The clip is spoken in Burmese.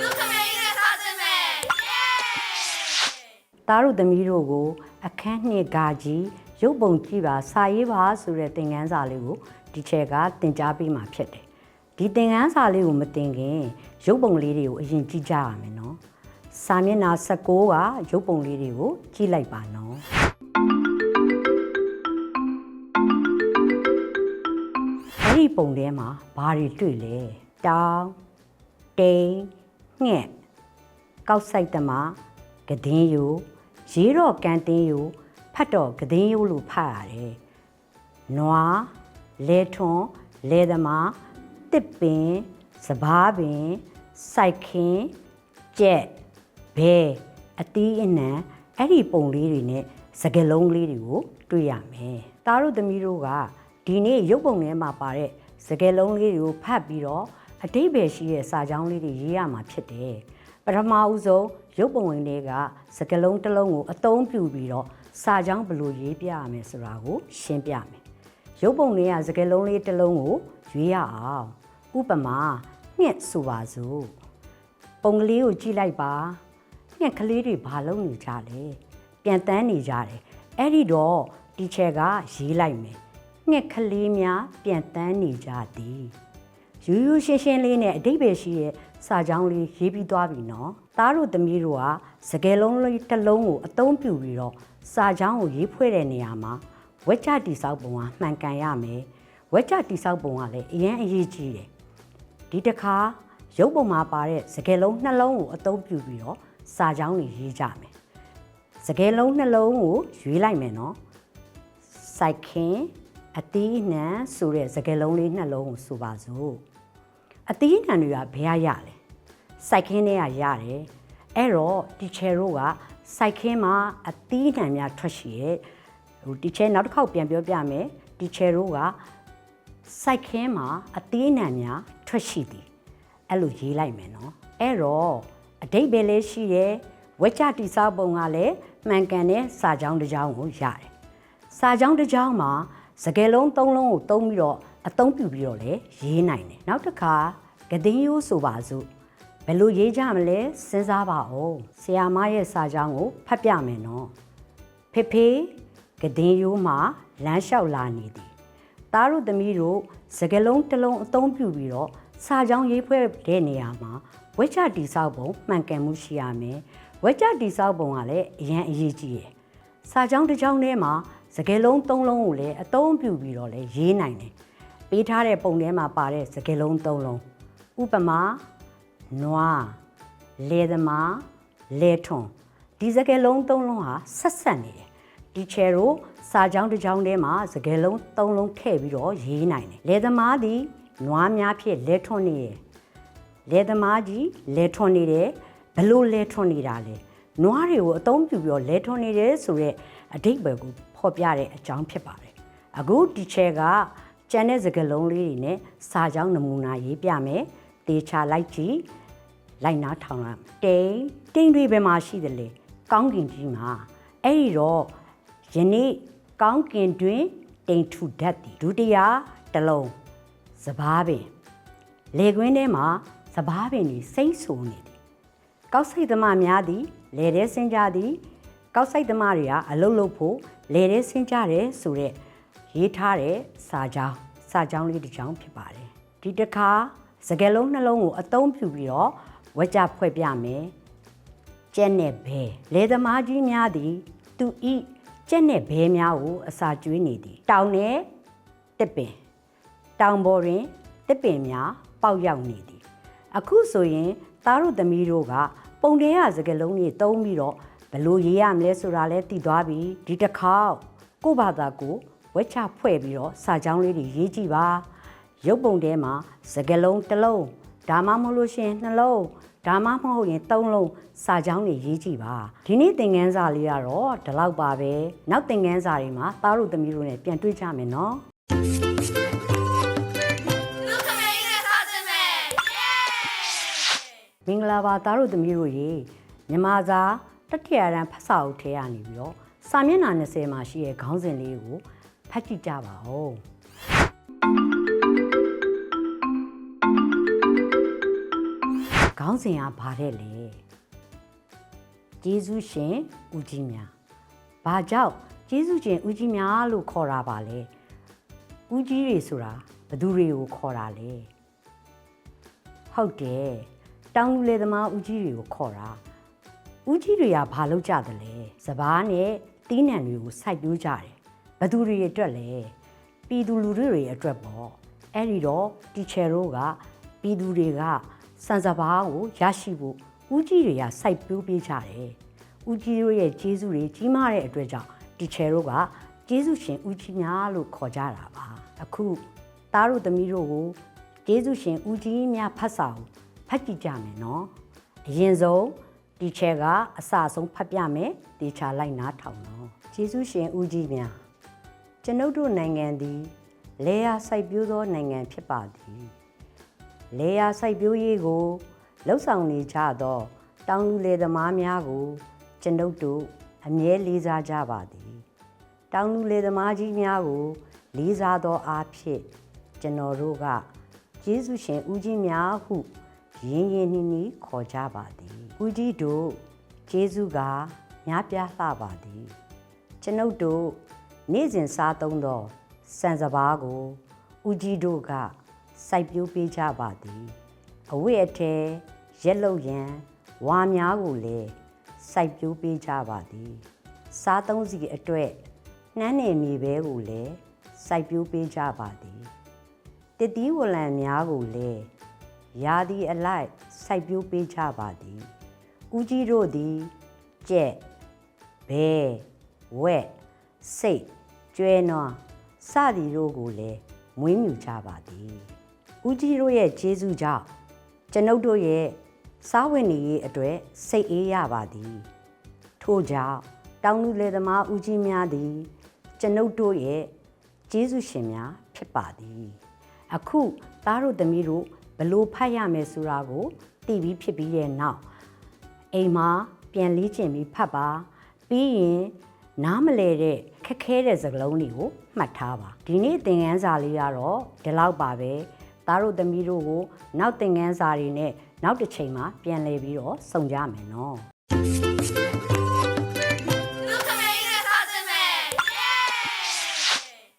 လူခမေးနဲ့စားခြင်းပဲသားတို့သမီးတို့ကို အခန်းနှစ်ဂါကြီးရုပ်ပုံကြည့်ပါစာရေးပါဆိုတဲ့သင်ခန်းစာလေးကိုဒီချက်ကသင်ကြားပေးမှာဖြစ်တယ်ဒီသင်ခန်းစာလေးကိုမသင်ခင် ရုပ်ပုံလေးတွေကိုအရင်ကြည့်ကြရမယ်နော်စာမျက်နှာ16ကရုပ်ပုံလေးတွေကိုကြည့်လိုက်ပါနော်အဲ့ဒီပုံထဲမှာဘာတွေတွေ့လဲ တောင်းတိန်ငှက်ကောက်ဆိုင်တမကဒင်းယိုရေးတော့ကန်တင်းယိုဖတ်တော့ကဒင်းယိုလို့ဖတ်ရတယ်။နွားလဲထွန်လဲသမားတစ်ပင်စပားပင်စိုက်ခင်းကြက်ဘဲအတီးအနှံအဲ့ဒီပုံလေးတွေနဲ့စကလုံးလေးတွေကိုတွေ့ရမယ်။သားတို့သမီးတို့ကဒီနေ့ရုပ်ပုံထဲမှာပါတဲ့စကလုံးလေးတွေကိုဖတ်ပြီးတော့ အတိတ်ပဲရှိတဲ့စာကြောင်းလေးတွေရေးရမှာဖြစ်တယ်။ပထမဦးဆုံးရုပ်ပုံဝင်တွေကစကလုံးတစ်လုံးကိုအသုံးပြုပြီးတော့စာကြောင်းဘယ်လိုရေးပြရမယ်ဆိုတာကိုရှင်းပြမယ်။ရုပ်ပုံတွေကစကလုံးလေးတစ်လုံးကိုရွေးရအောင်။ဥပမာငှက်ဆိုပါစို့။ပုံကလေးကိုကြည့်လိုက်ပါ။ငှက်ကလေးတွေဘာလုပ်နေကြလဲ။ပြန်တန်းနေကြတယ်။အဲ့ဒီတော့တီချက်ကရေးလိုက်မယ်။ငှက်ကလေးများပြန်တန်းနေကြသည်။ ရိုးရိုးရှင်းရှင်းလေးနဲ့အတိတ်ပဲရှိရဲ့စာကြောင်းလေးရေးပြီးသွားပြီနော်။သားတို့သမီးတို့ကစကယ်လုံးလေးတစ်လုံးကိုအသုံးပြုပြီးတော့စာကြောင်းကိုရေးဖွဲ့တဲ့နေရာမှာဝက်ကြတိဆောက်ပုံကမှန်ကန်ရမယ်။ဝက်ကြတိဆောက်ပုံကလည်းအရင်အရေးကြီးတယ်။ဒီတစ်ခါရုပ်ပုံမှာပါတဲ့စကယ်လုံးနှလုံးကိုအသုံးပြုပြီးတော့စာကြောင်းတွေရေးကြမယ်။စကယ်လုံးနှလုံးကိုရွေးလိုက်မယ်နော်။စိုက်ခင်း အတီးနှံဆိုတဲ့စကားလုံးလေးနှလုံးကိုဆိုပါစို့အတီးနှံတွေကဘယ်ရရလဲစိုက်ခင်းတွေကရတယ်အဲ့တော့တီချယ်တို့ကစိုက်ခင်းမှာအတီးနှံများထွက်ရှိရဲ့ဟိုတီချယ်နောက်တစ်ခေါက်ပြန်ပြောပြမယ်တီချယ်တို့ကစိုက်ခင်းမှာအတီးနှံများထွက်ရှိသည်အဲ့လိုရေးလိုက်မယ်နော်အဲ့တော့အတိတ်ပဲလေးရှိတယ်ဝက်ကြတိစောက်ပုံကလည်းမှန်ကန်တဲ့စာကြောင်းတစ်ကြောင်းကိုရတယ်စာကြောင်းတစ်ကြောင်းမှာ စကယ်လုံး၃လုံးကိုတုံးပြီးတော့အသုံးပြုပြီးတော့လည်းရေးနိုင်တယ်နောက်တစ်ခါကဒင်းရိုးဆိုပါစို့ဘယ်လိုရေးကြမလဲစဉ်းစားပါဦးဆရာမရဲ့စာကြောင်းကိုဖတ်ပြမယ်နော်ဖေဖေကဒင်းရိုးမှာလမ်းလျှောက်လာနေသည်သားတို့သမီးတို့စကယ်လုံးတစ်လုံးအသုံးပြုပြီးတော့စာကြောင်းရေးဖွဲ့တဲ့နေရာမှာဝက်ချတိဆောက်ပုံမှန်ကန်မှုရှိရမယ်ဝက်ချတိဆောက်ပုံကလည်းအရင်အရေးကြီးတယ်စာကြောင်းတစ်ကြောင်းထဲမှာ စကယ်လုံး၃လုံးကိုလည်းအသုံးပြုပြီးတော့လည်းရေးနိုင်တယ်။ပေးထားတဲ့ပုံထဲမှာပါတဲ့စကယ်လုံး၃လုံးဥပမာနွားလေသမားလေထွန်ဒီစကယ်လုံး၃လုံးဟာဆက်ဆက်နေတယ်။ဒီချယ်တို့စာကြောင်းတစ်ကြောင်းထဲမှာစကယ်လုံး၃လုံးထည့်ပြီးတော့ရေးနိုင်တယ်။လေသမားသည်နွားများဖြင့်လေထွန်နေတယ်။လဲသမားကြီးလဲထွန်နေတယ်ဘလို့လဲထွန်နေတာလဲနွားတွေကိုအသုံးပြုပြီးတော့လဲထွန်နေတယ်ဆိုတော့အတိတ်ပဲကို ဖော်ပြတဲ့အကြောင်းဖြစ်ပါတယ်အခုဒီချက်ကကျန်တဲ့စကားလုံးလေးတွေနဲ့စာကြောင်းနမူနာရေးပြမယ်တေချာလိုက်ကြည့်လိုက်နာထောင်လာတိန်တိန်တွေဘယ်မှာရှိတယ်လဲကောင်းကင်ကြီးမှာအဲ့ဒီတော့ယနေ့ကောင်းကင်တွင်တိန်ထူဓာတ်သည်ဒုတိယတစ်လုံးစပားပင်လေကွင်းထဲမှာစပားပင်တွေစိမ့်ဆူနေသည်ကောက်စိတ်သမားများသည်လေထဲဆင်းကြသည်ကောက်စိတ်သမားတွေကအလုတ်လုတ်ဖို့ လေထဲဆင်းကြတယ်ဆိုတော့ရေးထားတဲ့စာကြောင်းစာကြောင်းလေးတစ်ကြောင်းဖြစ်ပါတယ်ဒီတစ်ခါစကယ်လုံးနှလုံးကိုအသုံးပြုပြီးတော့ဝက်ကြဖွဲ့ပြမယ်ကျက်နဲ့ဘဲလေသမားကြီးများသည်သူဤကျက်နဲ့ဘဲများကိုအစာကျွေးနေသည်တောင်နဲ့တစ်ပင်တောင်ပေါ်တွင်တစ်ပင်များပေါက်ရောက်နေသည် အခုဆိုရင်သားတို့သမီးတို့ကပုံတဲရစကလုံးတွေတုံးပြီးတော့ ဘယ်လိုရေးရမလဲဆိုတာလဲသိသွားပြီဒီတစ်ခေါက်ကိုယ့်ဘာသာကိုဝက်ချဖွဲ့ပြီးတော့စာကြောင်းလေးတွေရေးကြည့်ပါရုပ်ပုံထဲမှာစကလုံးတစ်လုံးဒါမှမဟုတ်လို့ရှရင်နှလုံးဒါမှမဟုတ်ရင်သုံးလုံးစာကြောင်းတွေရေးကြည့်ပါဒီနေ့သင်ခန်းစာလေးကတော့ဒီလောက်ပါပဲနောက်သင်ခန်းစာတွေမှာသားတို့သမီးတို့ ਨੇ ပြန်တွေ့ကြမယ်နော်လူခမေးနဲ့စားခြင်းပဲမင်္ဂလာပါသားတို့သမီးတို့ရေမြန်မာစာ တတိယရန်ဖတ်စာအုပ်ထဲကနေပြီးတော့စာမျက်နှာ20မှာရှိတဲ့ခေါင်းစဉ်လေးကိုဖတ်ကြည့်ကြပါဦးခေါင်းစဉ်ကဘာတဲ့လဲကျေးဇူးရှင်ဦးကြီးများဘာကြောင့်ကျေးဇူးရှင်ဦးကြီးများလို့ခေါ်တာပါလဲဦးကြီးတွေဆိုတာဘသူတွေကိုခေါ်တာလဲဟုတ်တယ်တောင်လူလေသမားဦးကြီးတွေကိုခေါ်တာ ဦးကြီးတွေကဘာလုပ်ကြသလဲစပားနဲ့တီးနှံတွေကိုစိုက်ပျိုးကြတယ်ဘသူတွေအတွက်လဲပြည်သူလူထုတွေအတွက်ပေါ့အဲ့ဒီတော့တီချယ်တို့ကပြည်သူတွေကစံစပားကိုရရှိဖို့ဦးကြီးတွေကစိုက်ပျိုးပေးကြတယ်ဦးကြီးတို့ရဲ့ကျေးဇူးတွေကြီးမားတဲ့အတွက်ကြောင့်တီချယ်တို့ကကျေးဇူးရှင်ဦးကြီးများလို့ခေါ်ကြတာပါအခုသားတို့သမီးတို့ကိုကျေးဇူးရှင်ဦးကြီးများဖတ်စာကိုဖတ်ကြည့်ကြမယ်နော်အရင်ဆုံး တီချယ်ကအစအဆုံးဖတ်ပြမယ်တေချာလိုက်နားထောင်နော်ကျေးဇူးရှင်ဦးကြီးများကျွန်ုပ်တို့နိုင်ငံသည်လေယာစိုက်ပျိုးသောနိုင်ငံဖြစ်ပါသည်လေယာစိုက်ပျိုးရေးကိုလှုပ်ဆောင်နေကြသော တောင်လူလေသမားများကို ကျွန်ုပ်တို့အမြဲလေးစားကြပါသည် တောင်လူလေသမားကြီးများကို လေးစားသောအားဖြင့်ကျွန်တော်တို့ကကျေးဇူးရှင်ဦးကြီးများဟုရင်းရင်းနှီးနှီးခေါ်ကြပါသည် ဦးကြီးတို့ကျေးဇူးကများပြားလှပါသည်ကျွန်ုပ်တို့နေ့စဉ်စားသုံးသောစံစပါးကိုဦးကြီးတို့ကစိုက်ပျိုးပေးကြပါသည်အဝတ်အထည်ရက်လုတ်ရန်ဝါများကိုလည်းစိုက်ပျိုးပေးကြပါသည်စားသုံးစီအတွက်နှမ်းနယ်မြေပဲကိုလည်းစိုက်ပျိုးပေးကြပါသည်တတိဝလံများကိုလည်းရာသီအလိုက်စိုက်ပျိုးပေးကြပါသည် ဦးကြီးတို့သည်ကြက်ဘဲဝက်စိတ်ကျွဲနွားစသည်တို့ကိုလည်းမွေးမြူကြပါသည်ဦးကြီးတို့ရဲ့ကျေးဇူးကြောင့်ကျွန်ုပ်တို့ရဲ့စားဝတ်နေရေးအတွက်စိတ်အေးရပါသည်ထို့ကြောင့်တောင်လူလေသမားဦးကြီးများသည် ကျွန်ုပ်တို့ရဲ့ကျေးဇူးရှင်များဖြစ်ပါသည် အခုသားတို့သမီးတို့ဘလို့ဖတ်ရမယ်ဆိုတာကိုသိပြီးဖြစ်ပြီးရဲ့နောက် အိမ်မှာပြန်လေးကျင်ပြီးဖတ်ပါပြီးရင်နားမလဲတဲ့ခက်ခဲတဲ့စကားလုံးတွေကိုမှတ်ထားပါဒီနေ့သင်ခန်းစာလေးကတော့ဒီလောက်ပါပဲသားတို့သမီးတို့ကို နောက်သင်ခန်းစာတွေနဲ့နောက်တစ်ချိန်မှာပြန်လည်ပြီးတော့စုံကြမယ်နော်